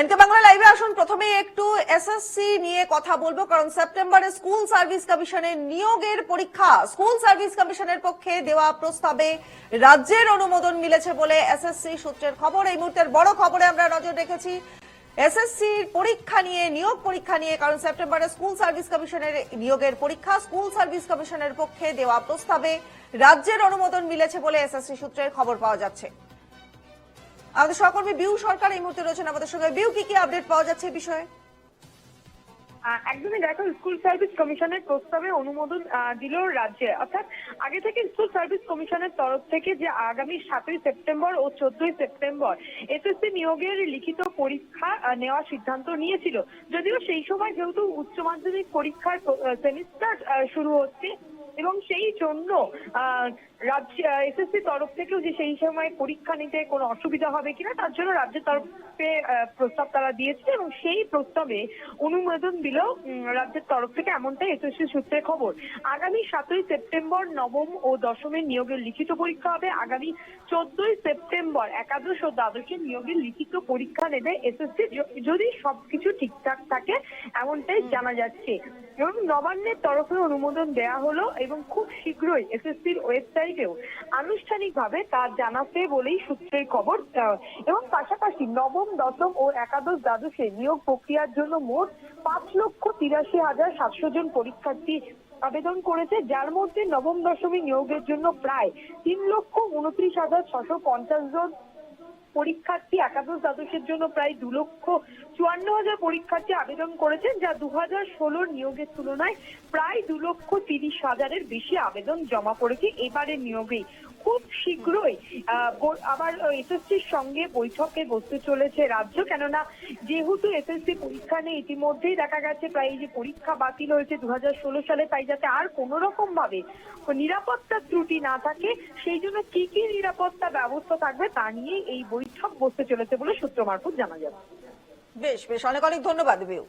NK Bangla লাইভে আসুন। প্রথমে একটু এসএসসি নিয়ে কথা বলব, কারণ সেপ্টেম্বরে স্কুল সার্ভিস কমিশনের নিয়োগের পরীক্ষা। স্কুল সার্ভিস কমিশনের পক্ষে দেওয়া প্রস্তাবে রাজ্যের অনুমোদন মিলেছে বলে এসএসসি সূত্রের খবর। এই মুহূর্তের বড় খবরে আমরা নজর রেখেছি এসএসসির পরীক্ষা নিয়ে, নিয়োগ পরীক্ষা নিয়ে, কারণ সেপ্টেম্বরে স্কুল সার্ভিস কমিশনের নিয়োগের পরীক্ষা। স্কুল সার্ভিস কমিশনের পক্ষে দেওয়া প্রস্তাবে রাজ্যের অনুমোদন মিলেছে বলে এসএসসি সূত্রের খবর পাওয়া যাচ্ছে। আমাদের সহকর্মী বিউ সরকার এই মুহূর্তে রয়েছেন আমাদের সঙ্গে। বিউ, কি কি আপডেট পাওয়া যাচ্ছে বিষয়ে? একদমই দেখো, স্কুল সার্ভিস কমিশনের প্রস্তাবে অনুমোদন দিল রাজ্যে। অর্থাৎ আগে থেকে স্কুল সার্ভিস কমিশনের তরফ থেকে যে আগামী সাতই সেপ্টেম্বর ও চোদ্দই সেপ্টেম্বর এসএসসি নিয়োগের লিখিত পরীক্ষা নেওয়ার সিদ্ধান্ত নিয়েছিল। যদিও সেই সময় যেহেতু উচ্চ মাধ্যমিক পরীক্ষার সেমিস্টার শুরু হচ্ছে এবং সেই জন্য রাজ্য এসএসসি তরফ থেকেও যে সেই সময় পরীক্ষা নিতে কোনো অসুবিধা হবে কিনা, তার জন্য রাজ্যের তরফে প্রস্তাব তারা দিয়েছে এবং সেই প্রস্তাবে অনুমোদন দিল রাজ্যের তরফ থেকে এমনটাই এসএসসি সূত্রে খবর। আগামী সাতই সেপ্টেম্বর নবম ও দশমের নিয়োগের লিখিত পরীক্ষা হবে। আগামী চোদ্দই সেপ্টেম্বর একাদশ ও দ্বাদশের নিয়োগের লিখিত পরীক্ষা নেবে এসএসসি যদি সবকিছু ঠিকঠাক থাকে, এমনটাই জানা যাচ্ছে। এবং নবান্নের তরফে অনুমোদন দেয়া হলো এবং খুব শীঘ্রই এসএসসির ওয়েবসাইটেও আনুষ্ঠানিকভাবে তা জানাতে বলেই সূত্রের খবর এবং পাশাপাশি নবম, দশম ও একাদশ দ্বাদশে নিয়োগ প্রক্রিয়ার জন্য মোট পাঁচ লক্ষ তিরাশি হাজার সাতশো জন পরীক্ষার্থী আবেদন করেছে। যার মধ্যে নবম দশমী নিয়োগের জন্য প্রায় তিন লক্ষ উনত্রিশ হাজার ছশো পঞ্চাশ জন পরীক্ষার্থী একাদশ দ্বাদশের জন্য প্রায় দু লক্ষ চুয়ান্ন হাজার পরীক্ষার্থী আবেদন করেছেন, যা দু হাজার ষোলোর নিয়োগের তুলনায় প্রায় দু লক্ষ তিরিশ হাজারের বেশি আবেদন জমা পড়েছে এবারের নিয়োগেই। খুব শীঘ্রই আবার এসএসসির সঙ্গে বৈঠকে বসতে চলেছে রাজ্য, কেননা যেহেতু এসএসসি পরীক্ষা নিয়ে ইতিমধ্যেই দেখা গেছে প্রায় এই যে পরীক্ষা বাতিল হয়েছে দু হাজার ষোলো সালে, তাই যাতে আর কোন রকম ভাবে নিরাপত্তার ত্রুটি না থাকে, সেই জন্য কি কি নিরাপত্তা ব্যবস্থা থাকবে তা নিয়ে এই বৈঠক বসতে চলেছে বলে সূত্র মারফত জানা যাচ্ছে। বেশ বেশ অনেক অনেক ধন্যবাদ বিউ।